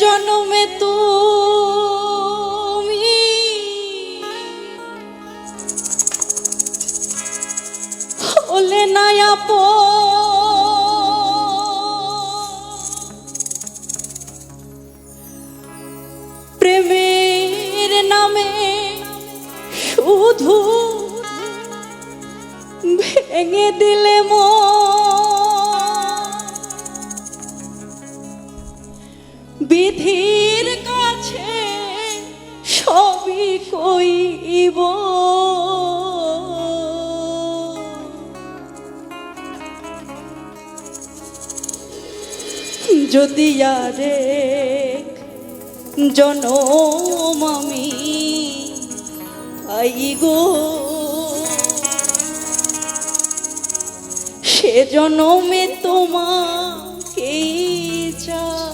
জন্মে তুমি। হলে না প্রেমের নামে শুধু ভেঙে দিলে মন বিধির কাছে সবই কইব। যদি আরে জনম আমি আই গো সে জনমে তোমাকে চাই।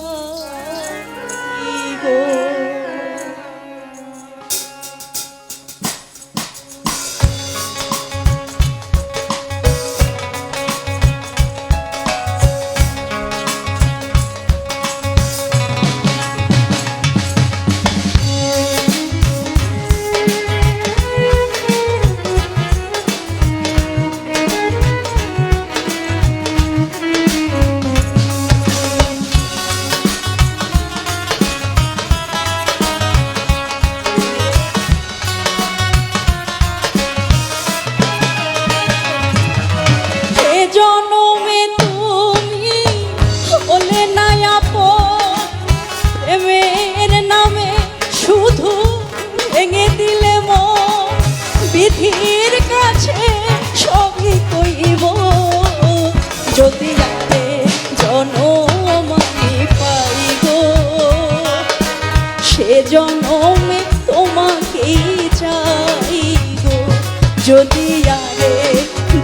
যদি আরে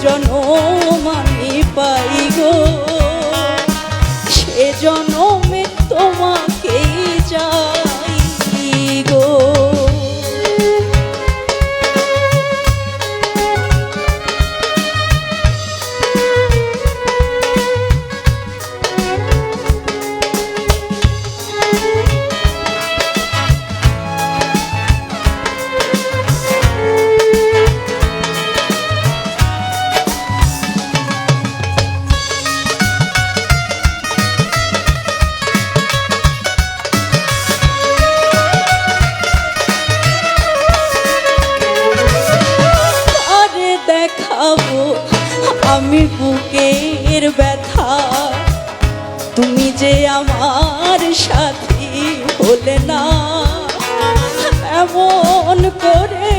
জনম দেখাবো আমি বুকের ব্যথা। তুমি যে আমার সাথী হলে না। এমন করে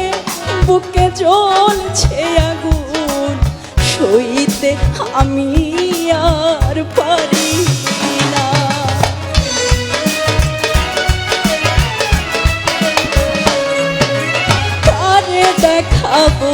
বুকে জ্বলছে আগুন। সইতে আমি আর পারি না। দেখাবো?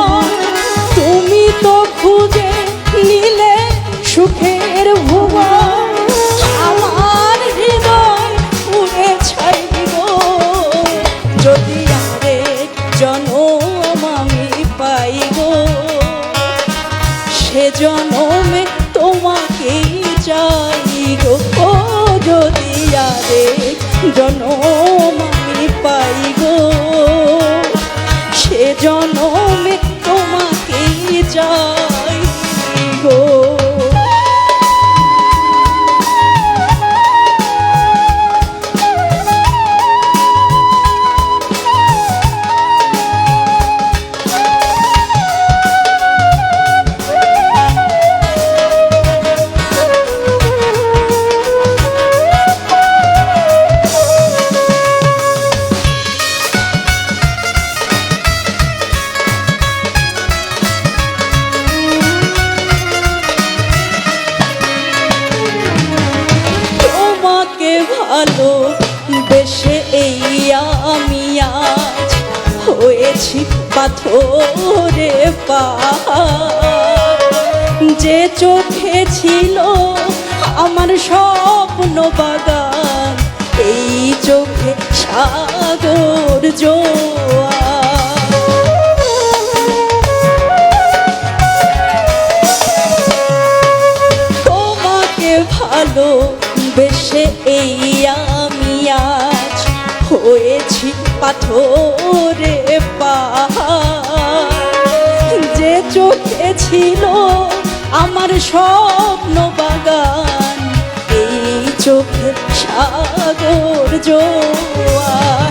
জনমে তোমাকে চাই গো। ও যদি আরেক জনম আমি পাই গো সে জনমে হয়েছি পাথরে পা যে চোখে ছিল আমার স্বপ্ন বাগান, এই চোখে সাগর জোয়ার। তোমাকে ভালো বেশে এই পাথরে যে চোখে ছিল আমার স্বপ্ন বাগান এই চোখে সাগর জোয়ার।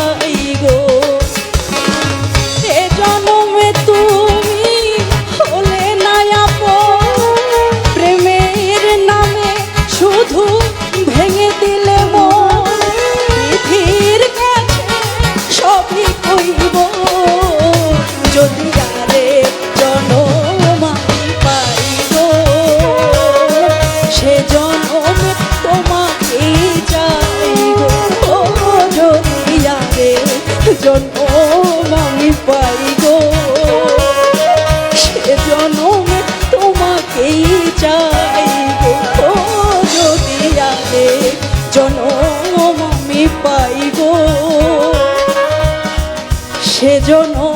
জনম